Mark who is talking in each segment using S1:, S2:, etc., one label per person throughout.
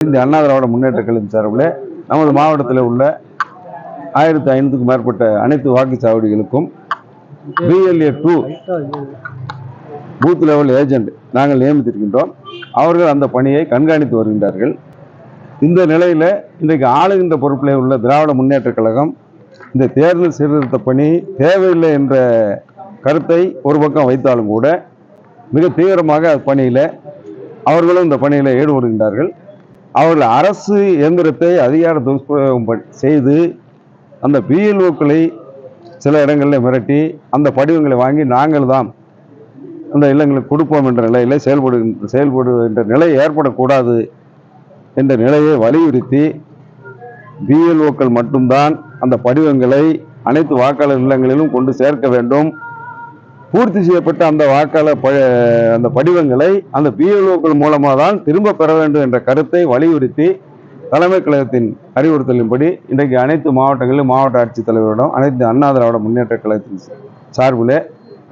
S1: இந்த அண்ணா திராவிட முன்னேற்ற கழகம் சார்பில் நமது மாவட்டத்தில் உள்ள ஆயிரத்தி ஐநூறுக்கும் மேற்பட்ட அனைத்து வாக்குச்சாவடிகளுக்கும் BLA two booth level agent நாங்கள் நியமித்திருக்கின்றோம். அவர்கள் அந்த பணியை கண்காணித்து வருகின்றார்கள். இந்த நிலையில் இன்றைக்கு ஆளுகின்ற பொறுப்பில் உள்ள திராவிட முன்னேற்றக் கழகம் இந்த தேர்தல் சீர்திருத்த பணி தேவையில்லை என்ற கருத்தை ஒரு பக்கம் வைத்தாலும் கூட மிக தீவிரமாக பணியில் அவர்களும் இந்த பணியில் ஈடுபடுகின்றார்கள். அவர்கள் அரசு இயந்திரத்தை அதிகார துஷ்பிரயோகம் செய்து அந்த பிஎல்ஓக்களை சில இடங்களில் மிரட்டி அந்த படிவங்களை வாங்கி நாங்கள் தான் அந்த இல்லங்களுக்கு கொடுப்போம் என்ற நிலையில் செயல்படு செயல்படுகின்ற நிலை ஏற்படக்கூடாது என்ற நிலையை வலியுறுத்தி பிஎல்ஓக்கள் மட்டும்தான் அந்த படிவங்களை அனைத்து வாக்காளர் இல்லங்களிலும் கொண்டு சேர்க்க வேண்டும். பூர்த்தி செய்யப்பட்ட அந்த வாக்காளர் ப அந்த படிவங்களை அந்த பிஎல்ஓக்கள் மூலமாக தான் திரும்ப பெற வேண்டும் என்ற கருத்தை வலியுறுத்தி தலைமை கழகத்தின் அறிவுறுத்தலின்படி இன்றைக்கு அனைத்து மாவட்டங்களிலும் மாவட்ட ஆட்சித்தலைவரிடம் அனைத்து அண்ணா திராவிட முன்னேற்ற கழகத்தின் சார்பில்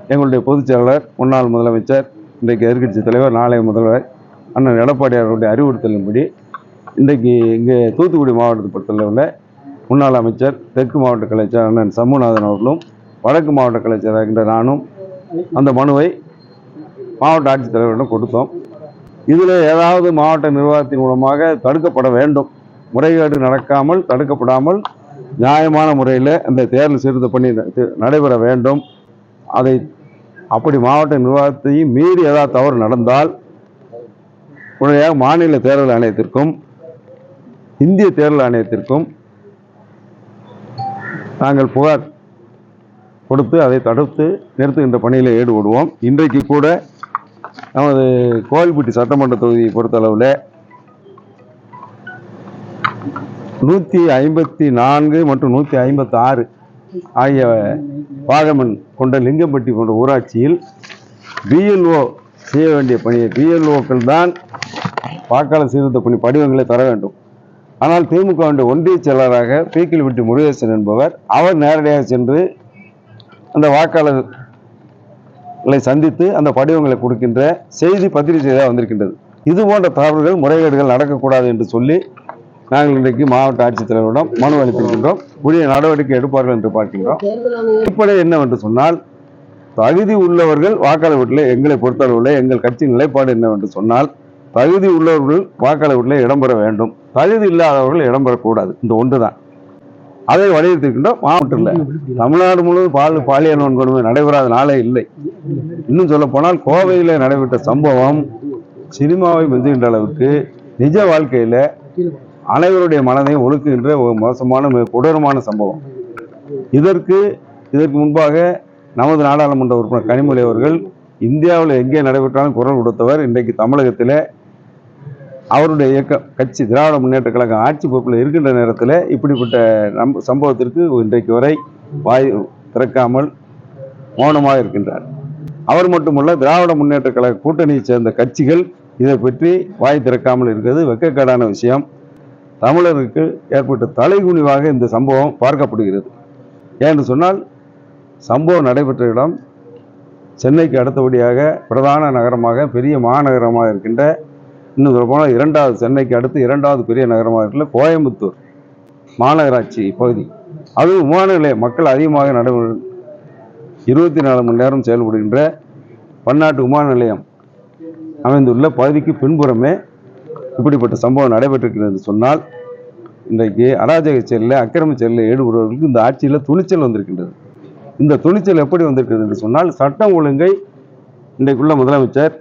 S1: எங்களுடைய பொதுச் செயலாளர் முன்னாள் முதலமைச்சர் இன்றைக்கு எதிர்க்கட்சி தலைவர் நாளைய முதல்வர் அண்ணன் எடப்பாடி அவர்களுடைய அறிவுறுத்தலின்படி இன்றைக்கு இங்கே தூத்துக்குடி மாவட்டத்தை பொறுத்தளவில் முன்னாள் அமைச்சர் தெற்கு மாவட்ட கலைச்சர் அண்ணன் சண்முகநாதன் அவர்களும் வடக்கு மாவட்ட கலைச்சராக இருக்கின்ற நானும் அந்த மனுவை மாவட்ட ஆட்சித்தலைவரிடம் கொடுத்தோம். இதில் ஏதாவது மாவட்ட நிர்வாகத்தின் மூலமாக தடுக்கப்பட வேண்டும். முறைகேடு நடக்காமல் தடுக்கப்படாமல் நியாயமான முறையில் அந்த தேர்தல் சீர்திருத்த பணி நடைபெற வேண்டும். அதை அப்படி மாவட்ட நிர்வாகத்தையும் மீறி ஏதாவது தவறு நடந்தால் உடனடியாக மாநில தேர்தல் ஆணையத்திற்கும் இந்திய தேர்தல் ஆணையத்திற்கும் நாங்கள் புகார் கொடுத்து அதை தடுத்து நிறுத்துகின்ற பணியில் ஈடுபடுவோம். இன்றைக்கு கூட நமது கோவில்பட்டி சட்டமன்ற தொகுதியை பொறுத்தளவில் நூற்றி ஐம்பத்தி நான்கு மற்றும் நூற்றி ஐம்பத்தி ஆறு ஆகிய வாகமன் கொண்ட லிங்கம்பட்டி போன்ற ஊராட்சியில் பிஎல்ஓ செய்ய வேண்டிய பணியை பிஎல்ஓக்கள் தான் வாக்காளர் சீர்திருத்த பணி படிவங்களை தர வேண்டும். ஆனால் திமுகவுடைய ஒன்றிய செயலராக விட்டு முருகேசன் என்பவர் அவர் நேரடியாக சென்று அந்த வாக்காளர்களை சந்தித்து அந்த படிவங்களை கொடுக்கின்ற செய்தி பத்திரிகை செய்தியாக வந்திருக்கின்றது. இது போன்ற தவறுகள் முறைகேடுகள் நடக்கக்கூடாது என்று சொல்லி நாங்கள் இன்றைக்கு மாவட்ட ஆட்சித்தலைவரிடம் மனு அளித்திருக்கின்றோம். உரிய நடவடிக்கை எடுப்பார்கள் என்று பார்க்கின்றோம். அடிப்படை என்னவென்று சொன்னால் தகுதி உள்ளவர்கள் வாக்காளர் வீட்டில் எங்களை பொறுத்தளவில் எங்கள் கட்சியின் நிலைப்பாடு என்னவென்று சொன்னால் தகுதி உள்ளவர்கள் வாக்காளர் வீட்டில் இடம்பெற வேண்டும். தகுதி இல்லாதவர்கள் இடம்பெறக்கூடாது. இந்த ஒன்று தான் அதை வலியுறுத்திருக்கின்றோம் மாவட்டத்தில் தமிழ்நாடு முழுவதும் பால் பாலியல் வன்கொடுமை நடைபெறாத நாளே இல்லை. இன்னும் சொல்ல போனால் கோவையில் நடைபெற்ற சம்பவம் சினிமாவை மிஞ்சுகின்ற அளவுக்கு நிஜ வாழ்க்கையில் அனைவருடைய மனதையும் ஒழுக்குகின்ற ஒரு மோசமான மிக கொடூரமான சம்பவம். இதற்கு இதற்கு முன்பாக நமது நாடாளுமன்ற உறுப்பினர் கனிமொழி அவர்கள் இந்தியாவில் எங்கே நடைபெற்றாலும் குரல் கொடுத்தவர் இன்றைக்கு தமிழகத்தில் அவருடைய இயக்க கட்சி திராவிட முன்னேற்ற கழகம் ஆட்சி பொறுப்பில் இருக்கின்ற நேரத்தில் இப்படிப்பட்ட நம் சம்பவத்திற்கு இன்றைக்கு வரை வாய் திறக்காமல் மௌனமாக இருக்கின்றார். அவர் மட்டுமல்ல திராவிட முன்னேற்ற கழக கூட்டணியைச் சேர்ந்த கட்சிகள் இதை பற்றி வாய் திறக்காமல் இருக்கிறது வெக்கக்கேடான விஷயம். தமிழருக்கு ஏற்பட்ட தலைகுனிவாக இந்த சம்பவம் பார்க்கப்படுகிறது. ஏன்னு சொன்னால் சம்பவம் நடைபெற்ற இடம் சென்னைக்கு அடுத்தபடியாக பிரதான நகரமாக பெரிய மாநகரமாக இருக்கின்ற இன்னும் சொல்லப்போனால் இரண்டாவது சென்னைக்கு அடுத்து இரண்டாவது பெரிய நகரமாக இருக்குல்ல கோயம்புத்தூர் மாநகராட்சி பகுதி. அதுவும் விமான நிலையம் மக்கள் அதிகமாக நடைபெற இருபத்தி நாலு மணி நேரம் செயல்படுகின்ற பன்னாட்டு விமான நிலையம் அமைந்துள்ள பகுதிக்கு பின்புறமே இப்படிப்பட்ட சம்பவம் நடைபெற்றிருக்கிறது சொன்னால் இன்றைக்கு அராஜக செயலில் அக்கிரம செயலில் ஈடுபடுவர்களுக்கு இந்த ஆட்சியில் துணிச்சல் வந்திருக்கின்றது. இந்த துணிச்சல் எப்படி வந்திருக்கிறது என்று சொன்னால் சட்டம் ஒழுங்கை இன்றைக்குள்ள முதலமைச்சர்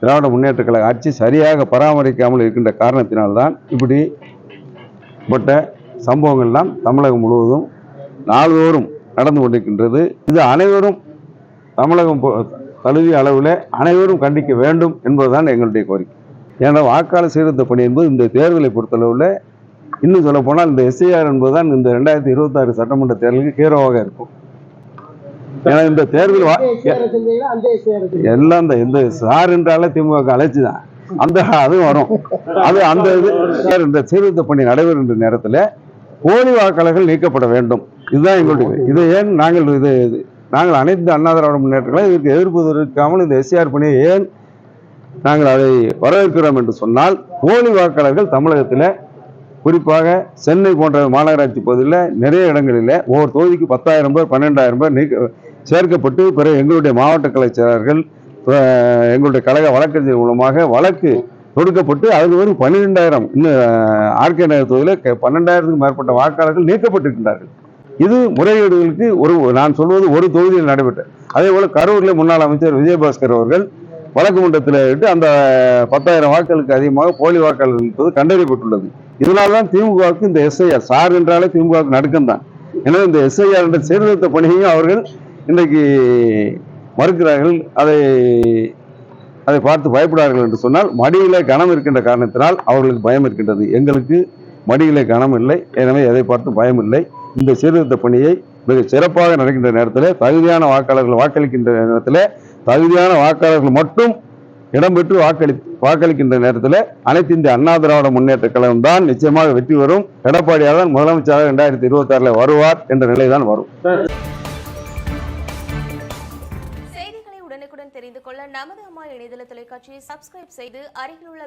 S1: திராவிட முன்னேற்ற கழக ஆட்சி சரியாக பராமரிக்காமல் இருக்கின்ற காரணத்தினால்தான் இப்படிப்பட்ட சம்பவங்கள்லாம் தமிழகம் முழுவதும் நாள்தோறும் நடந்து கொண்டிருக்கின்றது. இது அனைவரும் தமிழகம் தழுவிய அளவில் அனைவரும் கண்டிக்க வேண்டும் என்பதுதான் எங்களுடைய கோரிக்கை. ஏன்னா வாக்காளர் சீர்திருத்த பணி என்பது இந்த தேர்தலை பொறுத்தளவில் இன்னும் சொல்லப்போனால் இந்த எஸ்ஐஆர் என்பதுதான் இந்த ரெண்டாயிரத்தி இருபத்தாறு சட்டமன்ற தேர்தலுக்கு ஹீரோவாக இருக்கும். ஏன்னா இந்த தேர்தல் வா- எல்லாம் இந்த இந்த சார் என்றாலே திமுக அழைச்சி தான். அந்த அதுவும் வரும். அது அந்த இது இந்த சீர்திருத்த பணி நடைபெறுகின்ற நேரத்தில் போலி வாக்காளர்கள் நீக்கப்பட வேண்டும். இதுதான் எங்களுடைய இதை. ஏன் நாங்கள் இது நாங்கள் அனைத்து அண்ணா திராவிட முன்னேற்றங்களை இதற்கு எதிர்ப்பு தெரிவிக்காமல் இந்த எஸ்ஆர் பணியை ஏன் நாங்கள் அதை வரவேற்கிறோம் என்று சொன்னால் போலி வாக்காளர்கள் தமிழகத்தில் குறிப்பாக சென்னை போன்ற மாநகராட்சி பகுதியில் நிறைய இடங்களில் ஒவ்வொரு தொகுதிக்கு பத்தாயிரம் பேர் பன்னெண்டாயிரம் பேர் நீக்க சேர்க்கப்பட்டு பிறகு எங்களுடைய மாவட்ட கலைச்சாரர்கள் எங்களுடைய கழக வழக்கறிஞர் மூலமாக வழக்கு தொடுக்கப்பட்டு அதில் ஒரு பன்னிரெண்டாயிரம் இன்னும் ஆர்கே நகர் தொகுதியில் பன்னெண்டாயிரத்துக்கும் மேற்பட்ட வாக்காளர்கள் நீக்கப்பட்டிருக்கின்றார்கள். இது முறைகேடுகளுக்கு ஒரு நான் சொல்வது ஒரு தொகுதியில் நடைபெற்ற அதே போல் கரூரில் முன்னாள் அமைச்சர் விஜயபாஸ்கர் அவர்கள் வழக்கு மன்றத்தில் இட்டு அந்த பத்தாயிரம் வாக்களுக்கு அதிகமாக போலி வாக்காளர்கள் இருப்பது கண்டறியப்பட்டுள்ளது. இதனால தான் திமுகவுக்கு இந்த எஸ்ஐஆர் சார் என்றாலே திமுகவுக்கு நடுக்கம் தான் எனவே இந்த எஸ்ஐஆர் என்ற சீர்திருத்த பணியையும் அவர்கள் இன்றைக்கு மறுக்கிறார்கள் அதை அதை பார்த்து பயப்படார்கள் என்று சொன்னால் மடியிலே கனம் இருக்கின்ற காரணத்தினால் அவர்களுக்கு பயம் இருக்கின்றது. எங்களுக்கு மடியிலே கனம் இல்லை எனவே எதை பார்த்து பயம் இல்லை. இந்த சீர்திருத்த பணியை மிக சிறப்பாக நடக்கின்ற நேரத்தில் தகுதியான வாக்காளர்கள் வாக்களிக்கின்ற நேரத்தில் தகுதியான வாக்காளர்கள் மட்டும் இடம்பெற்று வாக்களி வாக்களிக்கின்ற நேரத்தில் அனைத்து இந்திய அண்ணா திராவிட முன்னேற்ற கழகம் தான் நிச்சயமாக வெற்றி வரும் எடப்பாடியார் தான் முதலமைச்சராக இரண்டாயிரத்தி இருபத்தி ஆறில் வருவார் என்ற நிலைதான் வரும்.
S2: நமது அம்மா இணையதள தொலைக்காட்சியை சப்ஸ்கிரைப் செய்து அருகில் உள்ள